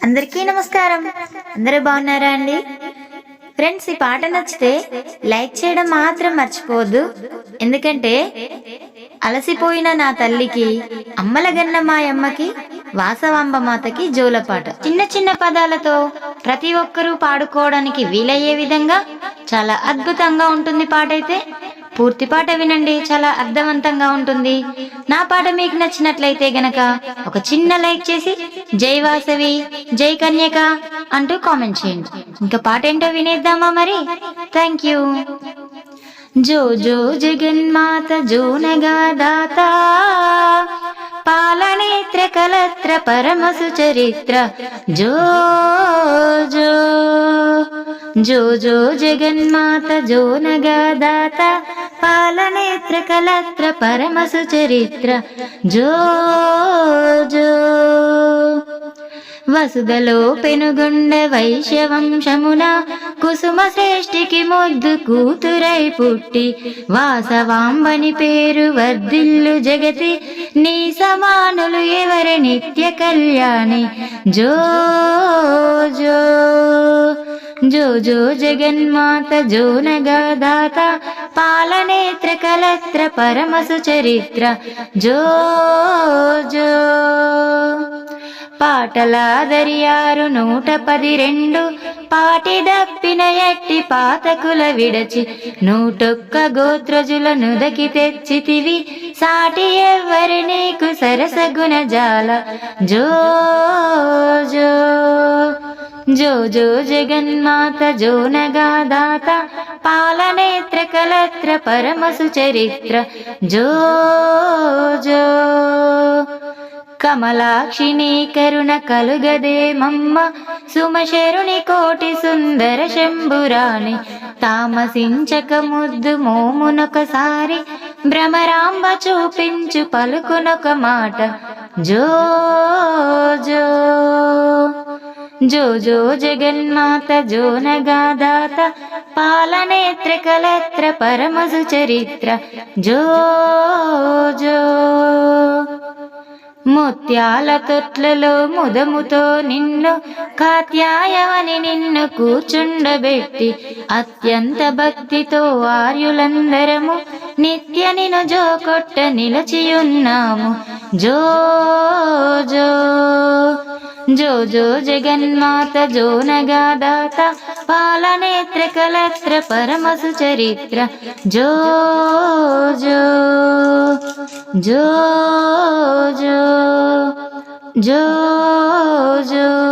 అందరికీ నమస్కారం. అందరూ బాగున్నారా అండి? ఫ్రెండ్స్ ఈ పాట నచ్చితే లైక్ చేయడం మాత్రం మర్చిపోవద్దు. ఎందుకంటే అలసిపోయిన నా తల్లికి అమ్మల గన్న మా అమ్మకి వాసవాంబ మాతకి జోలపాట చిన్న చిన్న పదాలతో ప్రతి ఒక్కరూ పాడుకోవడానికి వీలయ్యే విధంగా చాలా అద్భుతంగా ఉంటుంది పాట అయితే పూర్తి పాట వినండి చాలా అర్థవంతంగా ఉంటుంది. నా పాట మీకు నచ్చినట్లయితే గనక ఒక చిన్న లైక్ చేసి జై వాసవి జై కన్యక అంటూ కామెంట్ చేయండి. ఇంకా పాట ఏంటో వినేద్దామా మరి? Thank you. జో జో జగన్మాత జోనగా దాత పాలనేత్ర కలత్ర పరమసు చరిత్ర జో జో. జో జో జగన్మాత జోనగా దాత పాలనేత్ర కలత్ర పరమసు చరిత్ర జో జో వసుదలో పెనుగుండ వైశ్యవంశమున కుసుమ శ్రేష్ఠికి ముద్దు కూతురై పుట్టి వాసవాంబని పేరు వర్ధిల్లు జగతి నీ సమానులు ఎవరి నిత్య కళ్యాణి? జో జో జో జో జగన్మాత జోనగా దాత పాలనేత్ర కలత్ర పరమసు చరిత్ర. జో జో. పాటలాదరియారు నూట పది రెండు పాటి దప్పిన ఎట్టి పాతకుల విడచి నూటొక్క గోత్రజుల నుదకి తెచ్చితివి. సాటి ఎవ్వరి నీకు సరసగుణ జాల. జో జో జో జో జగన్మాత జో దాత. పాలనేత్ర కలత్ర పరమసు చరిత్ర. జో జో కమలాక్షిని కరుణ కలుగదే మమ్మ. సుమశరుని కోటి సుందర శంభురాణి. తామసించక ముద్దు మోమునొకసారి. భ్రమరాంబ చూపించు పలుకునొక మాట. జో జో జో జో జగన్మాత జోనగాదాత పాలనేత్ర కలత్ర పరమసు చరిత్ర. జో జో. ముత్యాల తొట్లలో ముదముతో నిన్ను కాత్యాయవని నిన్ను కూర్చుండబెట్టి అత్యంత భక్తితో ఆర్యులందరము నిత్య నిను జో కొట్ట నిలచియున్నాము. జో జో జో జో జగన్మాత జో నగాదాత పాలనేత్ర కలత్ర పరమసు చరిత్ర. జో జో జో జో జో జో.